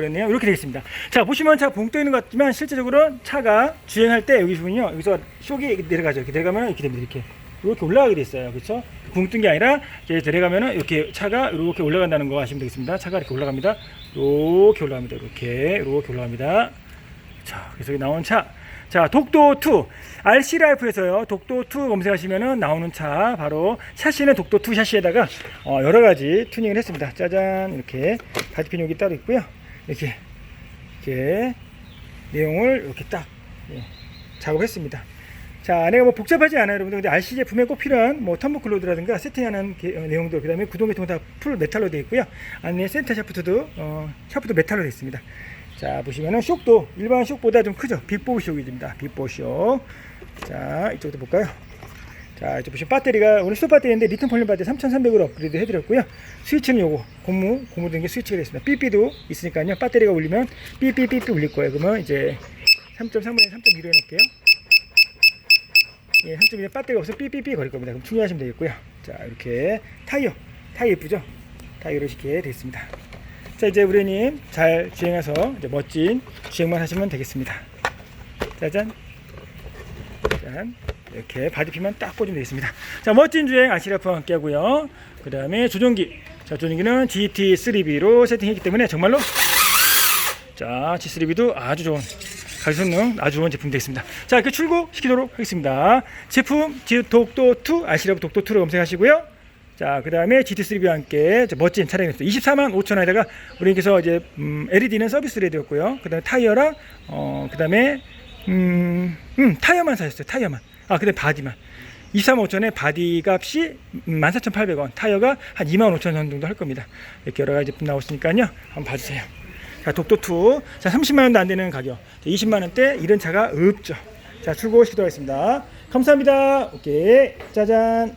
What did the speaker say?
그랬네요. 이렇게 되겠습니다. 자 보시면 차가 붕떠 있는 것 같지만 실제적으로 차가 주행할 때 여기 보면요 여기서 쇼기 내려가죠. 이렇게 내려가면 이렇게 됩니다. 이렇게 이렇게 올라가게 돼 있어요. 그렇죠? 붕뜬 게 아니라 이제 내려가면은 이렇게 차가 이렇게 올라간다는 거 아시면 되겠습니다. 차가 이렇게 올라갑니다. 이렇게 올라갑니다. 이렇게 이렇게 올라갑니다. 자 그래서 나온 차. 자 독도 2 RC 라이프에서요 독도 2 검색하시면은 나오는 차 바로 샤시는 독도 2 샤시에다가 어, 여러 가지 튜닝을 했습니다. 짜잔 이렇게 바디핀 여기 따로 있고요. 이렇게 이렇게 내용을 이렇게 딱 예, 작업했습니다. 자, 안에가 뭐 복잡하지 않아요, 여러분들. 근데 RC 제품에 꼭 필요한 뭐 텀버클로드라든가 세팅하는 게- 어, 내용들, 그다음에 구동 계통 다풀 메탈로 되어 있고요. 안에 센터 샤프트도 어, 샤프트 메탈로 되어 있습니다. 자, 보시면은 숍도 일반 숍보다 좀 크죠. 빅보우 숍입니다. 빅보우 숍. 자, 이쪽도 볼까요? 자, 이쪽 보시면 배터리가 오늘 수소 배터리인데 리튬 폴리머 배터리 3,300으로 업그레이드 해드렸고요. 스위치는 요거 고무 고무 된 게 스위치가 되어 있습니다. 삐삐도 있으니까요. 배터리가 울리면 삐삐삐삐 울릴 거예요. 그러면 이제 3.3분의 3.2로 해놓을게요. 예, 3.2에 배터리가 없으면 삐삐삐 거릴 겁니다. 그럼 충전하시면 되겠고요. 자, 이렇게 타이어, 타이어 예쁘죠? 타이어로 이렇게 되어 있습니다. 자, 이제 우리님 잘 주행해서 이제 멋진 주행만 하시면 되겠습니다. 짜잔. 짠. 이렇게 바디핀만 딱 꽂으면 되겠습니다. 자, 멋진 주행 아시라프와 함께 하고요. 그 다음에 조종기. 자, 조종기는 GT3B로 세팅했기 때문에 정말로 자, G3B도 아주 좋은 가격 성능 아주 좋은 제품이 되겠습니다. 자, 이렇게 출고시키도록 하겠습니다. 제품 G 독도 2 아시라프 독도 2로 검색하시고요. 자, 그 다음에 GT3B와 함께 저 멋진 차량이었어요. 24만 5천 원에다가 우리께서 이제 음, LED는 서비스로 해드렸고요. 그 다음에 타이어랑 어, 그 다음에 음, 음, 타이어만 사셨어요. 타이어만. 아, 근데 바디만. 23만 5천에 바디 값이 14,800원, 타이어가 한 2만 5천 원 정도 할 겁니다. 이렇게 여러 가지 제품 나왔으니까요. 한번 봐주세요. 자, 독도2. 자, 30만 원도 안 되는 가격. 20만 원대 이런 차가 없죠. 자, 출고 시도하겠습니다. 감사합니다. 오케이. 짜잔.